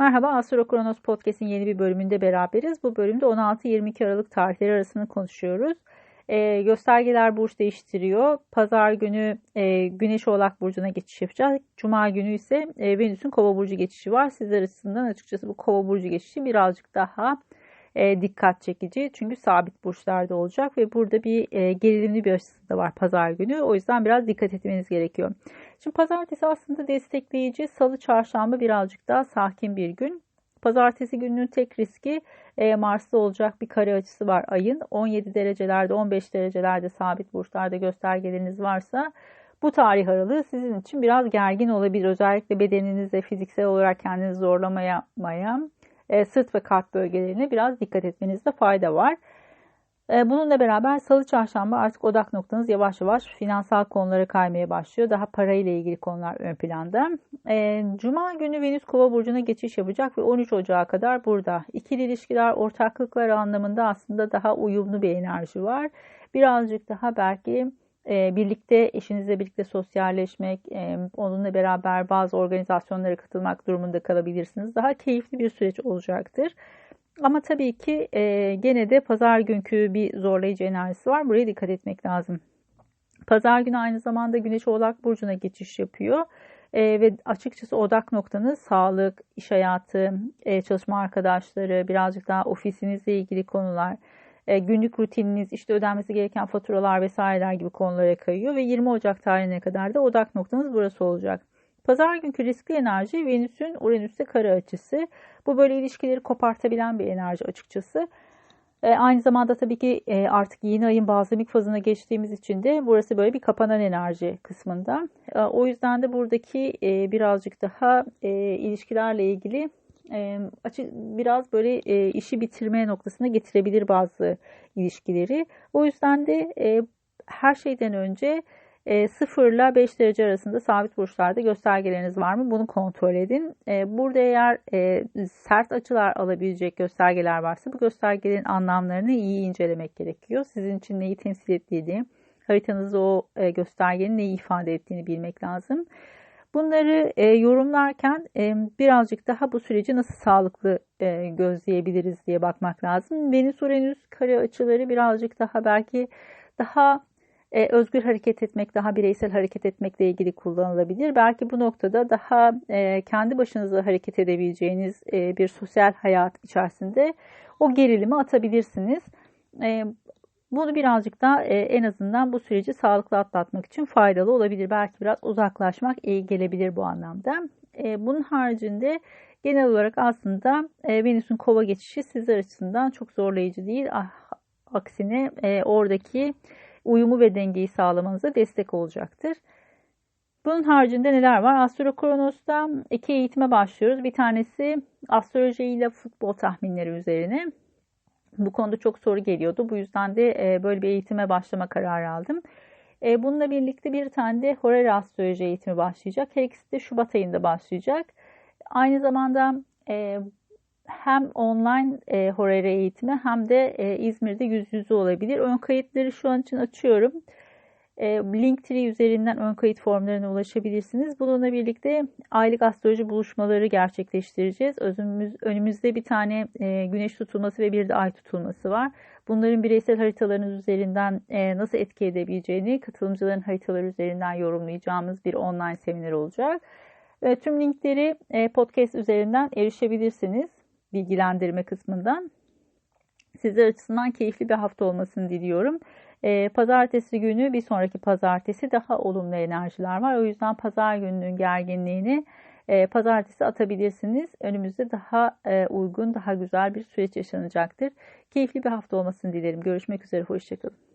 Merhaba Astro Kronos Podcast'in yeni bir bölümünde beraberiz. Bu bölümde 16-22 Aralık tarihleri arasını konuşuyoruz. E, göstergeler burç değiştiriyor. Pazar günü e, Güneş Oğlak Burcu'na geçiş yapacak. Cuma günü ise e, Venüs'ün Kova Burcu geçişi var. Sizler açısından açıkçası bu Kova Burcu geçişi birazcık daha e, dikkat çekici. Çünkü sabit burçlarda olacak ve burada bir e, gerilimli bir açısı da var pazar günü. O yüzden biraz dikkat etmeniz gerekiyor. Şimdi pazartesi aslında destekleyici, salı çarşamba birazcık daha sakin bir gün. Pazartesi gününün tek riski e, Mars'ta olacak bir kare açısı var ayın. 17 derecelerde 15 derecelerde sabit burçlarda göstergeleriniz varsa bu tarih aralığı sizin için biraz gergin olabilir. Özellikle bedeninizde fiziksel olarak kendinizi zorlamaya e, sırt ve kalp bölgelerine biraz dikkat etmenizde fayda var. E, bununla beraber salı çarşamba artık odak noktanız yavaş yavaş finansal konulara kaymaya başlıyor. Daha parayla ilgili konular ön planda. E, Cuma günü Venüs Kova burcuna geçiş yapacak ve 13 Ocağı kadar burada. İkili ilişkiler, ortaklıklar anlamında aslında daha uyumlu bir enerji var. Birazcık daha belki e, birlikte eşinizle birlikte sosyalleşmek, e, onunla beraber bazı organizasyonlara katılmak durumunda kalabilirsiniz. Daha keyifli bir süreç olacaktır. Ama tabii ki e, gene de pazar günkü bir zorlayıcı enerjisi var. Buraya dikkat etmek lazım. Pazar günü aynı zamanda Güneş Oğlak Burcu'na geçiş yapıyor. E, ve açıkçası odak noktanız sağlık, iş hayatı, e, çalışma arkadaşları, birazcık daha ofisinizle ilgili konular, e, günlük rutininiz, işte ödenmesi gereken faturalar vesaireler gibi konulara kayıyor ve 20 Ocak tarihine kadar da odak noktanız burası olacak. Pazar günkü riskli enerji Venüs'ün Uranüs'te kare açısı. Bu böyle ilişkileri kopartabilen bir enerji açıkçası. E, aynı zamanda tabii ki e, artık yeni ayın bazlamik fazına geçtiğimiz için de burası böyle bir kapanan enerji kısmında. E, o yüzden de buradaki e, birazcık daha e, ilişkilerle ilgili açık biraz böyle işi bitirme noktasına getirebilir bazı ilişkileri. O yüzden de her şeyden önce e, 0 ile 5 derece arasında sabit burçlarda göstergeleriniz var mı? Bunu kontrol edin. Burada eğer sert açılar alabilecek göstergeler varsa bu göstergelerin anlamlarını iyi incelemek gerekiyor. Sizin için neyi temsil ettiğini, haritanızda o göstergenin neyi ifade ettiğini bilmek lazım. Bunları e, yorumlarken e, birazcık daha bu süreci nasıl sağlıklı e, gözleyebiliriz diye bakmak lazım. Venüs Uranüs kare açıları birazcık daha belki daha e, özgür hareket etmek, daha bireysel hareket etmekle ilgili kullanılabilir. Belki bu noktada daha e, kendi başınıza hareket edebileceğiniz e, bir sosyal hayat içerisinde o gerilimi atabilirsiniz. E, bunu birazcık da e, en azından bu süreci sağlıklı atlatmak için faydalı olabilir. Belki biraz uzaklaşmak iyi gelebilir bu anlamda. E, bunun haricinde genel olarak aslında e, Venüs'ün kova geçişi sizler açısından çok zorlayıcı değil. Ah, aksine e, oradaki uyumu ve dengeyi sağlamanıza destek olacaktır. Bunun haricinde neler var? Astro Kronos'ta iki eğitime başlıyoruz. Bir tanesi astroloji ile futbol tahminleri üzerine. Bu konuda çok soru geliyordu. Bu yüzden de e, böyle bir eğitime başlama kararı aldım. E, bununla birlikte bir tane de Horary Astroloji eğitimi başlayacak. Her ikisi de Şubat ayında başlayacak. Aynı zamanda e, hem online e, eğitimi hem de İzmir'de yüz yüze olabilir. Ön kayıtları şu an için açıyorum. E, Linktree üzerinden ön kayıt formlarına ulaşabilirsiniz. Bununla birlikte aylık astroloji buluşmaları gerçekleştireceğiz. Özümüz, önümüzde bir tane e, güneş tutulması ve bir de ay tutulması var. Bunların bireysel haritalarınız üzerinden e, nasıl etki edebileceğini katılımcıların haritaları üzerinden yorumlayacağımız bir online seminer olacak. tüm linkleri podcast üzerinden erişebilirsiniz bilgilendirme kısmından. Sizler açısından keyifli bir hafta olmasını diliyorum. E, pazartesi günü bir sonraki pazartesi daha olumlu enerjiler var. O yüzden pazar gününün gerginliğini e, pazartesi atabilirsiniz. Önümüzde daha e, uygun, daha güzel bir süreç yaşanacaktır. Keyifli bir hafta olmasını dilerim. Görüşmek üzere, hoşçakalın.